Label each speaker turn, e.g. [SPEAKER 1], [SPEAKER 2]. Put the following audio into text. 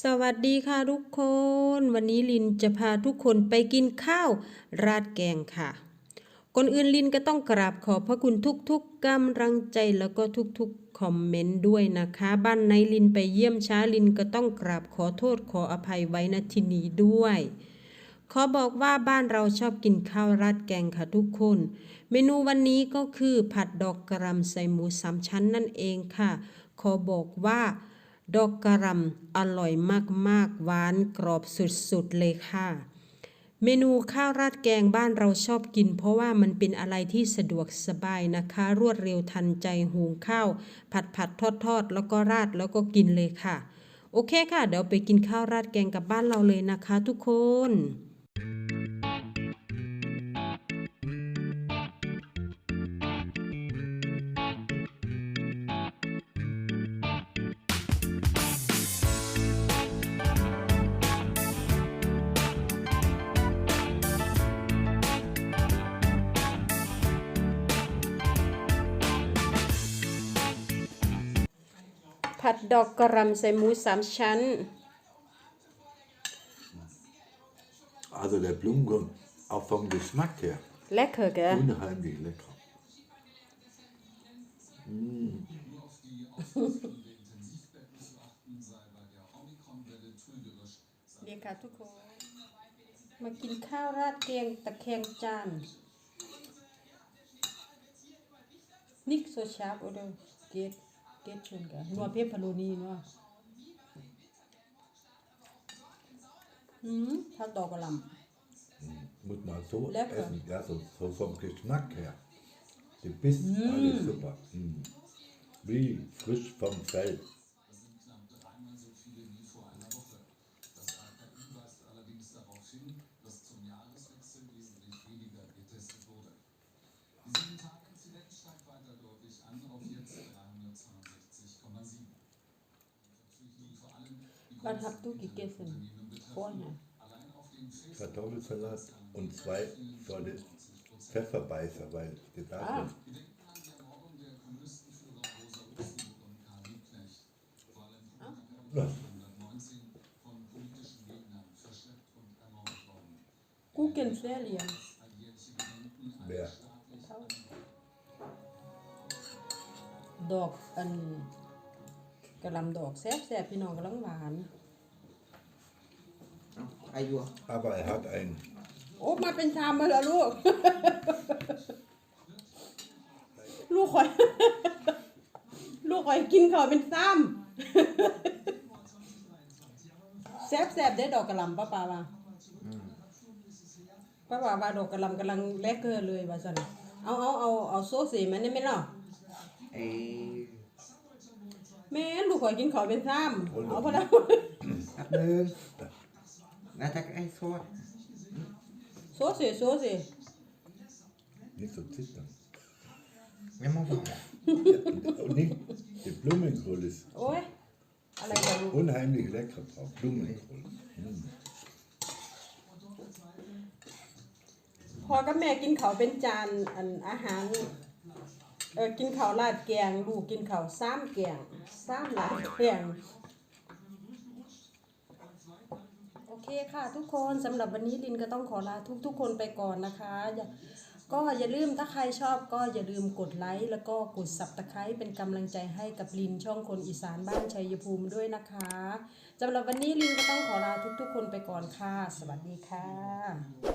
[SPEAKER 1] สวัสดีค่ะทุกคน วันนี้ลินจะพาทุกคนไปกินข้าวราดแกงค่ะ ก่อนอื่นลินก็ต้องกราบขอบพระคุณทุกๆกำลังใจแล้วก็ทุกๆคอมเมนต์ด้วยนะคะ บ้านไหนลินไปเยี่ยมช้าลินก็ต้องกราบขอโทษขออภัยไว้ณที่นี้ด้วย ขอบอกว่าบ้านเราชอบกินข้าวราดแกงค่ะทุกคน เมนูวันนี้ก็คือผัดดอกกระหลำใส่หมูสามชั้นนั่นเองค่ะ ขอบอกว่า ดอกกระหลำอร่อยมากๆ หวานกรอบสุดๆ เลยค่ะ เมนูข้าวราดแกงบ้านเราชอบกิน เพราะว่ามันเป็นอะไรที่สะดวกสบายนะคะ รวดเร็วทันใจหุงข้าว ผัดผัดทอดทอดๆแล้วก็ราดแล้วก็กินเลยค่ะ โอเคค่ะ เดี๋ยวไปกินข้าวราดแกงกับบ้านเราเลยนะคะ ทุกคน ผัดดอกกระหลำใส่หมูสามชั้น
[SPEAKER 2] Also der Blumenkohl, auch vom Geschmack her,
[SPEAKER 1] และเคอแก
[SPEAKER 2] unheimlich lecker.
[SPEAKER 1] เดียค่ะทุกคน มากินข้าวราดแกงตะแคงจานนิกโซชาร์ปโอ เดอร์เกตเกตชนกันนัวเพชรพะโลนีเนาะอืมผัดดอกกระหล
[SPEAKER 2] Muss man so
[SPEAKER 1] Lecker.
[SPEAKER 2] essen, ja, so, so vom Geschmack her. Die Biss, alles super. Mm. Wie frisch vom Feld.
[SPEAKER 1] Was habt du gegessen? Vorher.
[SPEAKER 2] Kartoffelsalat und zwei volle Pfefferbeißer, weil gedacht
[SPEAKER 1] Ah.
[SPEAKER 2] ist,
[SPEAKER 1] กูเกินเสียเรียน
[SPEAKER 2] wer
[SPEAKER 1] ดอ กอันกระหลำดอกแซ่บแซ่บพี่น้องกำลังหวาน
[SPEAKER 3] อายุ
[SPEAKER 2] aber er hat ein
[SPEAKER 1] โอ้มาเป็นชามมาแล้วลูก ลูกคอย ลูกคอยกินข้าวเป็นซ้ำแซ่บแซ่บได้ดอกกระหลำป้าป่าว่าป้าป่าว่าดอกกระหลำกำลังแลกเกอเลยว่าสันเอาเอาเอาเอาโซสีมันนี่ไหมเนาะ
[SPEAKER 3] ไอ้
[SPEAKER 1] แม่ลูกคอยกินข้าวเป็นซ้ำเอาพอแล้ว
[SPEAKER 3] อับหนึ่งแล้วถ้าไอ้ซอส
[SPEAKER 1] โซสีโซสี
[SPEAKER 2] nicht so zittern.
[SPEAKER 3] ไม่มองบอก
[SPEAKER 2] Und nicht, der Blumenkohl ist
[SPEAKER 1] โอ้ย อะไรกันลูก
[SPEAKER 2] unheimlich lecker drauf. Blumenkohl. Mm.
[SPEAKER 1] พอกับแม่กินข้าวเป็นจานอันอาหาร เออกินข้าวราดแกง ลูกกินข้าวซ้ำแกงซ้ำราดแกงโอเคค่ะทุกคนสำหรับวันนี้ลินก็ต้องขอลาทุกทุกคนไปก่อนนะคะอย่าก็อย่าลืมถ้าใครชอบก็อย่าลืมกดไลค์แล้วก็กดสับตะไคร้เป็นกำลังใจให้กับลินช่องคนอีสานบ้านชัยภูมิด้วยนะคะสำหรับวันนี้ลินก็ต้องขอลาทุกๆคนไปก่อนค่ะ สวัสดีค่ะ